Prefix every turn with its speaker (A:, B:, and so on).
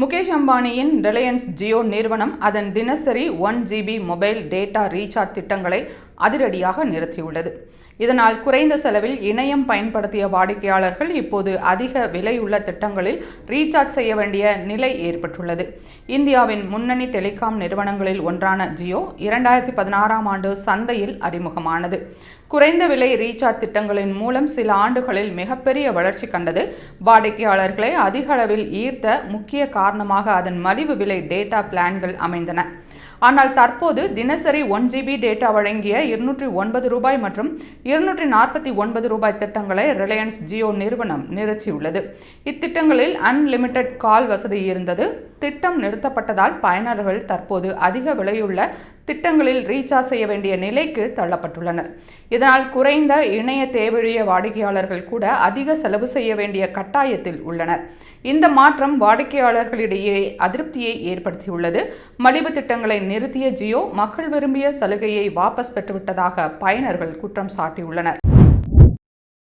A: Mukesh அம்பானியின் Reliance Jio நிறுவனம் அதன் தினசரி one GB mobile data recharge திட்டங்களை அதிரடியாக நிறுத்தியுள்ளது. இதனால் குறைந்த செலவில் இணையம் பயன்படுத்திய வாடிக்கையாளர்கள் இப்போது அதிக விலையுள்ள திட்டங்களில் ரீசார்ஜ் செய்ய வேண்டிய நிலை ஏற்பட்டுள்ளது. இந்தியாவின் முன்னணி டெலிகாம் நிறுவனங்களில் ஒன்றான ஜியோ இரண்டாயிரத்தி பதினாறாம் ஆண்டு சந்தையில் அறிமுகமானது. குறைந்த விலை ரீசார்ஜ் திட்டங்களின் மூலம் சில ஆண்டுகளில் மிகப்பெரிய வளர்ச்சி கண்டது வாடிக்கையாளர்களை அதிக அளவில் ஈர்த்த முக்கிய காரணமாக அதன் மலிவு விலை டேட்டா பிளான்கள் அமைந்தன. ஆனால் தற்போது தினசரி ஒன் ஜிபி டேட்டா வழங்கிய இருநூற்றி ஒன்பது ரூபாய் மற்றும் இருநூற்றி நாற்பத்தி ஒன்பது ரூபாய் திட்டங்களை ரிலையன்ஸ் ஜியோ நிறுவனம் நிறுத்தியுள்ளது. இத்திட்டங்களில் அன்லிமிட்டெட் கால் வசதி இருந்தது. திட்டம் நிறுத்தப்பட்டதால் பயனர்கள் தற்போது அதிக விலையுள்ள திட்டங்களில் ரீசார்ஜ் செய்ய வேண்டிய நிலைக்கு தள்ளப்பட்டுள்ளனர். இதனால் குறைந்த இணைய தேவையுடைய வாடிக்கையாளர்கள் கூட அதிக செலவு செய்ய வேண்டிய கட்டாயத்தில் உள்ளனர். இந்த மாற்றம் வாடிக்கையாளர்களிடையே அதிருப்தியை ஏற்படுத்தியுள்ளது. மலிவு திட்டங்களை நிறுத்திய ஜியோ மக்கள் விரும்பிய சலுகையை வாபஸ் பெற்றுவிட்டதாக பயனர்கள் குற்றம் சாட்டியுள்ளனர்.